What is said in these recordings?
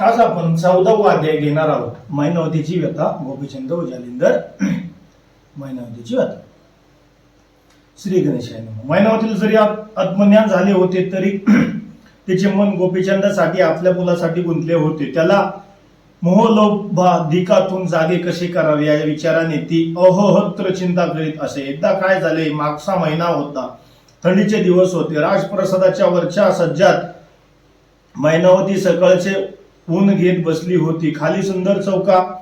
आज आपण चौदावा अध्याय घेणार आहोत. मैनावतीची व्यथा गोपीचंद व जालिंदर. मैनावतीची व्यथा. श्री गणेशाय मैनावतीला जरी आत्मज्ञान झाले होते तरी त्याचे मन गोपीचंदासाठी आपल्या मुलासाठी गुंतले होते. त्याला मोहलोभाधिकातून जागे कसे करावे या विचाराने ती अहोहत्र चिंता करीत असे. एकदा काय झाले? मागचा महिना होता. थंडीचे दिवस होते. राजप्रसादाच्या वरच्या सज्जात मैनावती सकाळचे ऊन घेत बसली होती. खाली सुंदर चौका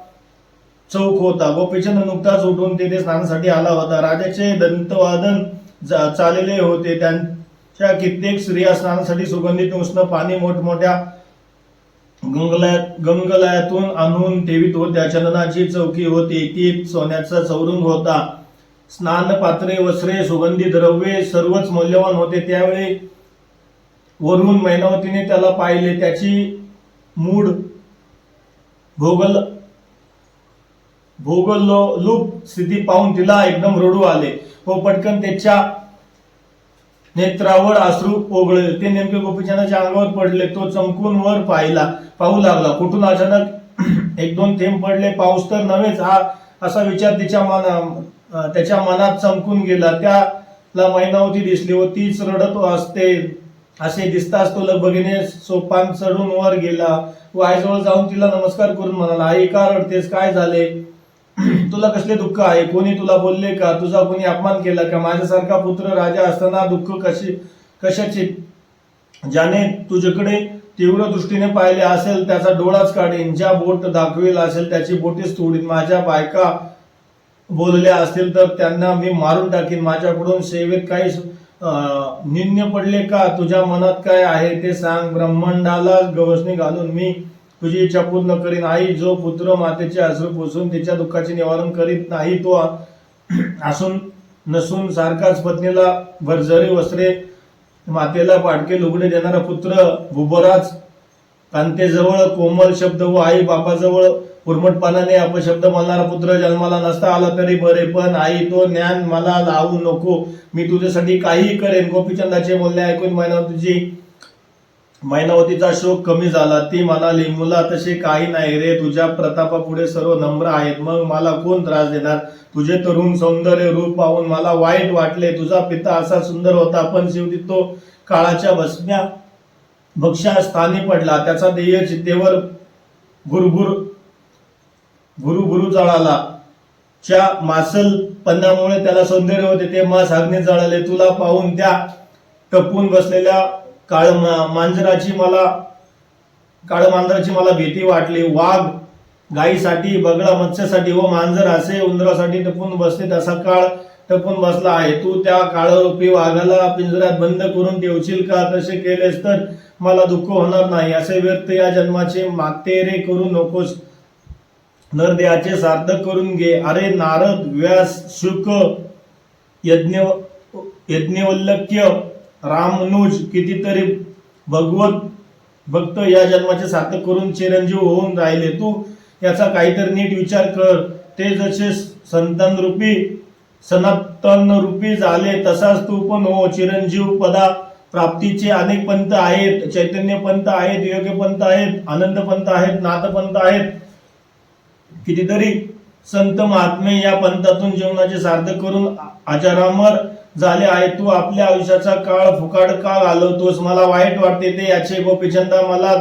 चौक होता. गोपीचंद नुकताच उठून तेथे स्नानासाठी आला होता. राजाचे दंतवादन जा- चाललेले होते. त्यांच्या कित्येक स्त्रिया स्नानासाठी सुगंधित उष्ण पाणी मोठमोठ्या गंगलायात गंगलायातून आणून ठेवीत होत्या. चंदनाची चौकी होती. ती सोन्याचा चौरंग होता. स्नान पात्रे वस्त्रे सुगंधी द्रव्ये सर्वच मौल्यवान होते. त्यावेळी वरून मैनावतीने त्याला पाहिले. त्याची मूड भोगल भोगलोलूप स्थिती पाहून तिला एकदम रडू आले. व पटकन त्याच्या नेत्रावर आश्रू ओघळले. ते नेमके गोपीचंदाच्या अंगावर पडले. तो चमकून वर पाहिला. पाहू लागला. कुठून अचानक एक दोन थेंब पडले. पाऊस तर नव्हेच. हा असा विचार तिच्या मना त्याच्या मनात चमकून गेला. त्याला मैनावती दिसली व तीच रडत असते. असे दिसताच तो लगबगीने सोपान चढून वर गेला. व आईजवळ जाऊन तिला नमस्कार करून म्हणाला आई का रडतेस? काय झाले? तुला कसले दुःख आहे? कोणी तुला बोलले का? तुझा कोणी अपमान केला का? माझ्यासारखा पुत्र राजा असताना दुःख कशी कशाचे? ज्याने तुझ्याकडे तीव्र दृष्टीने पाहिले असेल त्याचा डोळाच काढीन. ज्या बोट दाखवेल असेल त्याची बोटीच तोडीन. माझ्या बायका बोलल्या असतील तर त्यांना मी मारून टाकीन. माझ्याकडून सेवेत काही निन्य पडले का? तुझ्या मनात काय आहे ते सांग. ब्रह्मांडाला गवसणी घालून मी तुझी इच्छा पूर्ण करीन. आई जो पुत्र मातेचे आश्रू पुसून तिच्या दुःखाचे निवारण करीत नाही तो असून नसून सारखाच पत्नीला भरझरी वस्त्रे मातेला पाडके लुगडे देणारा पुत्र भुबराज कांतेजवळ कोमल शब्द व आई बापाजवळ कुर्मटपणाने अपशब्द बोलणारा पुत्र जन्माला नसता आला तरी बरे पण आई तो ज्ञान मला लावू नको. मी तुझ्यासाठी काहीही करेन. गोपीचंदाचे बोलणे ऐकून मैनावतीची मैनावतीचा शोक कमी झाला. ती म्हणाली मुला तसे काही नाही रे. तुझ्या प्रतापापुढे सर्व नम्र आहेत. मग मला कोण त्रास देणार? तुझे तरुण सौंदर्य रूप पाहून मला वाईट वाटले. तुझा पिता असा सुंदर होता पण शेवटी तो काळाच्या भस्म्या भक्ष्या स्थानी पडला. त्याचा ध्येय चित्तेवर भुरभुर भुरुभुरु जळाला. च्या मासल पन्नामुळे त्याला सौंदर्य होते. ते मास अग्नी जळाले. तुला पाहून त्या टपून बसलेल्या काळ मा- मांजराची मला काळ मांजराची मला भीती वाटली. वाघ गायीसाठी बगळा मत्स्यासाठी व मांजर असे उंदरासाठी टपून बसते. तसा काळ टपून बसला आहे. तू त्या काळरूपी वाघाला पिंजऱ्यात बंद करून ठेवशील का? तसे केलेस तर मला दुःख होणार नाही. असे व्यर्थ या जन्माचे मातेरे करू नकोस. नर देहाचे सार्थक करून घे. अरे नारद व्यास शुक यज्ञ यज्ञवल्लक्य रामनुज कितीतरी भगवत भक्त या जन्माचे सार्थक करून चिरंजीव होऊन राहिले. तू याचा काहीतरी नीट विचार कर. ते जसे संतान रूपी सनातन रूपी झाले तसाच तू पण हो. चिरंजीव पदा प्राप्तीचे अनेक पंथ आहेत. चैतन्य पंथ आहेत योग्य पंथ आहेत आनंद पंथ आहेत नाथपंथ आहेत. कितीतरी संत महात्मे या पंथातून जीवनाचे सार्थक करून आचारामर झाले आहे तू आपल्या आयुष्याचा काळ फुकाड का घालवतोस मला वाईट वाटते ते याचे गोपीचंदा मला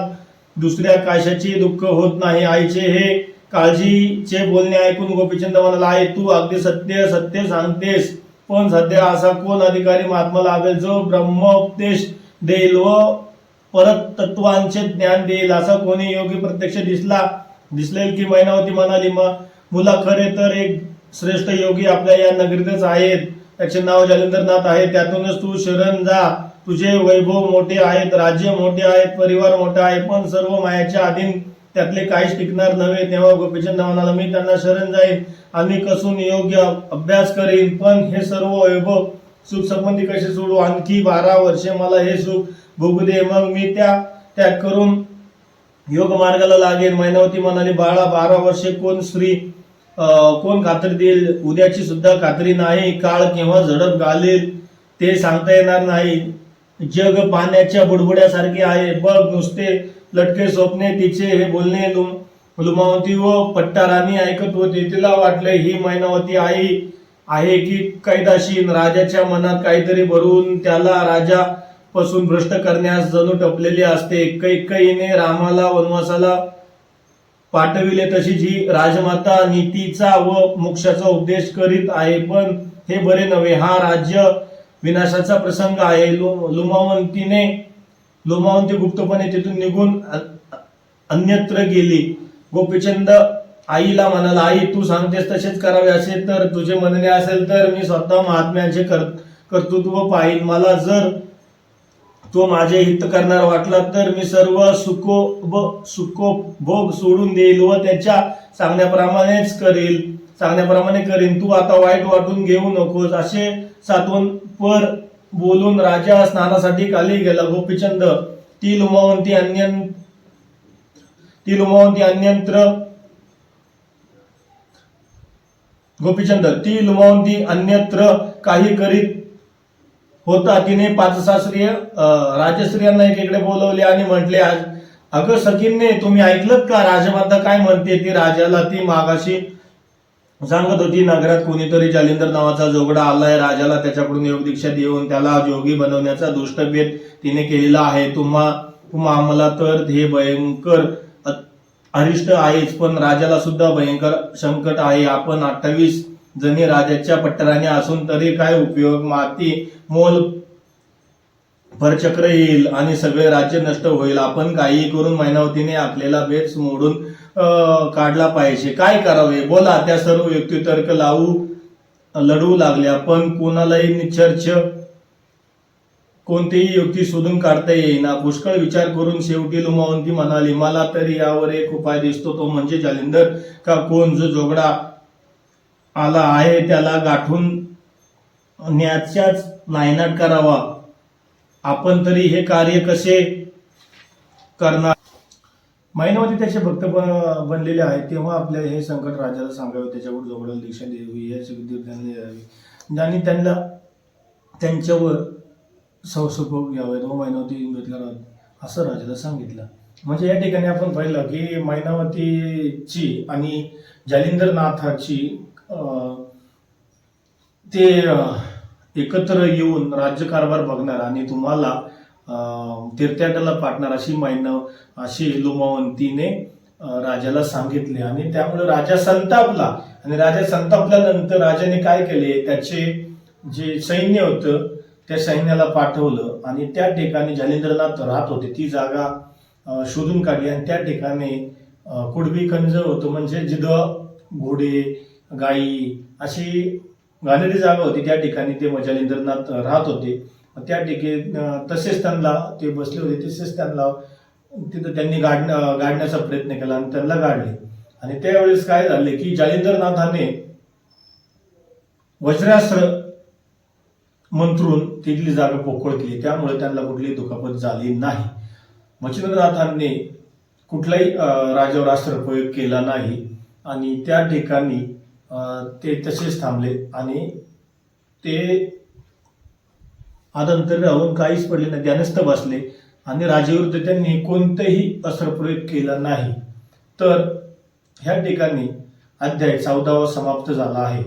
दुसऱ्या काशाची दुःख होत नाही. आईचे हे काळजीचे बोलणे ऐकून गोपीचंद म्हणाला आहे तू अगदी सत्य सत्य सांगतेस. पण सध्या असा कोण अधिकारी महात्मा लाभेल जो ब्रह्मोपदेश देईल व परत तत्वांचे ज्ञान देईल? असा कोणी योगी प्रत्यक्ष दिसला दिसलेल की मैनावती म्हणाली मग मुला खरे तर एक श्रेष्ठ योगी आपल्या या नगरीतच आहेत. त्याचे नाव जालिंदरनाथ आहे. त्यातूनच तू शरण जा. तुझे वैभव मोठे आहेत राज्य मोठे आहेत परिवार मोठा आहे पण सर्व मायाच्या अधीन त्यातले काहीच टिकणार नव्हे. तेव्हा गोपीचंद म्हणाला मी त्यांना शरण जाईन. आणि कसून योग्य अभ्यास करीन. पण हे सर्व वैभव सुख संबंधी कसे सोडू? आणखी बारा वर्षे मला हे सुख भोगू दे. मग मी त्या त्याग करून योग मार्गाला लागेल. मैनावती म्हणाली बाळा बारा वर्षे कोण स्त्री कोण खात्री देईल? उद्याची सुद्धा खात्री नाही. काळ केव्हा झडप घालेल ते सांगता येणार नाही. जग पाण्याच्या बुडबुड्यासारखे आहे. बघ नुसते लटके स्वप्ने तिचे हे बोलणे लुम लुमावती व पट्टाराणी ऐकत होती. तिला वाटले ही मैनावती आई आहे की कैदाशीन राजाच्या मनात काहीतरी भरून त्याला राजा पासून भ्रष्ट करण्यास जणू टपलेली असते. कैकईने रामाला वनवासाला पाठविले तशी जी राजमाता नीतीचा व मोक्षाचा उपदेश करीत आहे. पण हे बरे नव्हे. हा राज्य विनाशाचा प्रसंग आहे. लु- लुमावंतीने लुमावंती गुप्तपणे तिथून निघून अन्यत्र गेली. गोपीचंद आईला म्हणाला आई तू सांगतेस तसेच करावे असे तर तुझे म्हणणे असेल तर मी स्वतः महात्म्यांचे कर्तृत्व पाहिन. मला जर तो माझे हित करणार वाटला तर मी सर्व सुको ब- सुकोभोग सोडून देईल व त्याच्या सांगण्याप्रमाणेच करेल. सांगण्याप्रमाणे करीन. तू आता वाईट वाटून घेऊ नकोस. असे सातवन पर बोलून राजा स्नानासाठी खाली गेला. गोपीचंद ती लुमावंती अन्य ती लुमावंती अन्यंत्र गोपीचंद ती लुमावंती अन्यत्र काही करीत होता. तिने पाच सासरीय राजस्त्रियांना एकीकडे बोलवले आणि म्हटले "आज- अगं सखींने तुम्ही ऐकलं का? राजमाता काय म्हणते? ती राजाला ती मागाशी सांगत होती नगरात कोणीतरी जालिंदर नावाचा जोगडा आलाय. राजाला त्याच्याकडून योग दीक्षा देऊन त्याला जोगी बनवण्याचा दुष्टभेद तिने केलेला आहे. तुम्हा तुम्हा आम्हाला तर हे भयंकर अरिष्ट आहेच पण राजाला सुद्धा भयंकर संकट आहे. आपण अठ्ठावीस जणी राजाच्या पट्टराने असून तरी काय उपयोग? माती मोल भरचक्र येईल आणि सगळे राज्य नष्ट होईल. आपण काही करून मैनावतीने आपल्याला बेच मोडून काढला पाहिजे. काय करावे? बोला त्या सर्व व्यक्ती तर्क लावू लढवू लागल्या. पण कोणालाही निश्चर्च कोणतीही युक्ती शोधून काढता येईना. पुष्कळ विचार करून शेवटी लुमावंती म्हणाली मला तरी यावर एक उपाय दिसतो. तो म्हणजे जालिंदर का कोण? जो जोगडा आला आहे त्याला गाठून न्याच्याच नायनाट करावा. आपण तरी हे कार्य कसे करणार? महिनामध्ये त्याचे भक्त बनलेले आहेत. तेव्हा आपल्या हे संकट राजाला सांगावे त्याच्यावर जवळ दीक्षा द्यावी याची विद्या द्यावी. आणि त्यांना त्यांच्यावर संसर्ग घ्यावेत व महिनावती घेतला करावेत असं राजाला सांगितलं. म्हणजे या ठिकाणी आपण पाहिलं की मैनावतीची आणि जालिंदरनाथाची ते एकत्र येऊन राज्यकारभार बघणार आणि तुम्हाला अं, पाठणार अशी मायनं अशी लुमावंतीने राजाला सांगितले. आणि त्यामुळे राजा संतापला. आणि राजा संतापल्यानंतर राजाने काय केले? त्याचे जे सैन्य होतं त्या सैन्याला पाठवलं. आणि त्या ठिकाणी जालिंद्रनाथ राहत होते. ती जागा शोधून काढली. आणि त्या ठिकाणी कुडबी कंज होतं. म्हणजे जिथं घोडे गाई अशी घालेली जागा होती त्या ठिकाणी. ते जालिंद्रनाथ राहत होते. त्या ठिकाणी तसेच त्यांना ते बसले होते. तसेच त्यांना तिथं त्यांनी गाड गाडण्याचा प्रयत्न केला आणि त्यांना गाडले. आणि त्यावेळेस काय झाले की जालिंदरनाथाने वज्रास्त्र मंत्रून तिथली जागा पोकळ केली. त्यामुळे त्यांना कुठली दुखापत झाली नाही. मच्छिंद्रनाथांनी कुठलाही राजावर अस्त्र प्रयोग केला नाही. आणि त्या ठिकाणी ते तसेच थांबले आणि ते आदंतर राहून काहीच पडले नाही. ध्यानस्थ बसले आणि राजाविरुद्ध त्यांनी कोणतंही अस्त्रप्रयोग केला नाही. तर ह्या ठिकाणी अध्याय चौदावा समाप्त झाला आहे.